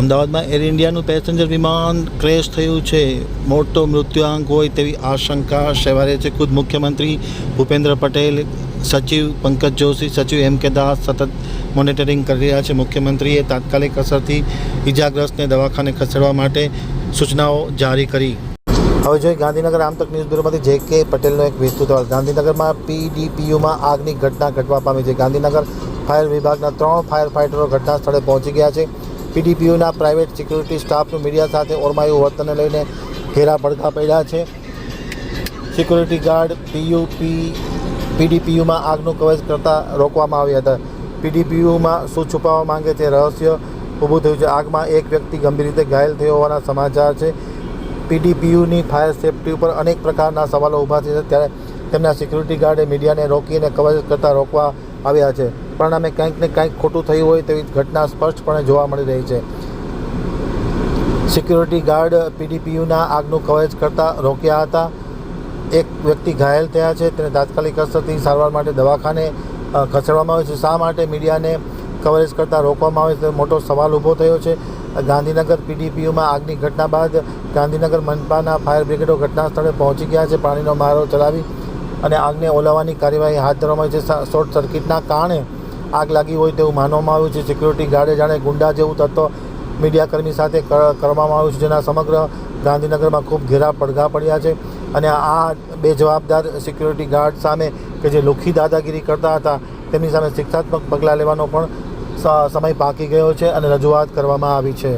અમદાવાદમાં એર ઇન્ડિયાનું પેસેન્જર વિમાન ક્રેશ થયું છે. મોટો મૃત્યુઆંક હોય તેવી આશંકા સેવારે છે. ખુદ મુખ્યમંત્રી ભૂપેન્દ્ર પટેલ, સચિવ પંકજ જોશી, સચિવ એમ કે દાસ સતત મોનિટરિંગ કરી રહ્યા છે. મુખ્યમંત્રીએ તાત્કાલિક અસરથી ઇજાગ્રસ્તને દવાખાને ખસેડવા માટે સૂચનાઓ જારી કરી. હવે જોઈએ ગાંધીનગર આમતક ન્યૂઝ બ્યુરોમાંથી જે કે પટેલનો એક વિસ્તૃત અહેવાલ. ગાંધીનગરમાં પીડીપીયુમાં આગની ઘટના ઘટવા પામી છે. ગાંધીનગર ફાયર વિભાગના ત્રણ ફાયર ફાઇટરો ઘટના સ્થળે પહોંચી ગયા છે. પીડીપીયુના પ્રાઇવેટ સિક્યુરિટી સ્ટાફનું મીડિયા સાથે ઓરમાયું વર્તનને લઈને ઘેરા ભડકા પડ્યા છે. સિક્યુરિટી ગાર્ડ પીયુપી, પીડીપીયુમાં આગનું કવચ કરતા રોકવામાં આવ્યા હતા. પીડીપીયુમાં શું છુપાવવા માંગે તે રહસ્ય ઊભું થયું છે. આગમાં એક વ્યક્તિ ગંભીર રીતે ઘાયલ થયો હોવાના સમાચાર છે. પીડીપીયુની ફાયર સેફટી ઉપર અનેક પ્રકારના સવાલો ઊભા થયા છે. ત્યારે તેમના સિક્યુરિટી ગાર્ડે મીડિયાને રોકીને કવચ કરતા રોકવા આવ્યા છે. પરિણામે કંઈક ને કંઈક ખોટું થયું હોય તેવી ઘટના સ્પષ્ટપણે જોવા મળી રહી છે. સિક્યુરિટી ગાર્ડ પીડીપીયુના આગનું કવચ કરતા રોક્યા હતા. એક વ્યક્તિ ઘાયલ થયા છે. તેને તાત્કાલિક અસરથી સારવાર માટે દવાખાને ખસેડવામાં આવે છે. શા માટે મીડિયાને કવરેજ કરતાં રોકવામાં આવે છે? મોટો સવાલ ઊભો થયો છે. ગાંધીનગર પીડીપીયુમાં આગની ઘટના બાદ ગાંધીનગર મનપાના ફાયર બ્રિગેડો ઘટના સ્થળે પહોંચી ગયા છે. પાણીનો મારો ચલાવી અને આગને ઓલાવવાની કાર્યવાહી હાથ ધરવામાં આવી છે. શોર્ટ સર્કિટના કારણે આગ લાગી હોય તેવું માનવામાં આવ્યું છે. સિક્યુરિટી ગાર્ડે જાણે ગુંડા જેવું તત્વ મીડિયાકર્મી સાથે કરવામાં આવ્યું છે, જેના સમગ્ર ગાંધીનગરમાં ખૂબ ઘેરા પડઘા પડ્યા છે. અને આ બે જવાબદાર સિક્યુરિટી ગાર્ડ સામે કે જે લોખી દાદાગીરી કરતા હતા, તેમની સામે શિક્ષાત્મક પગલાં લેવાનો પણ સમય પાકી ગયો છે અને રજૂઆત કરવામાં આવી છે.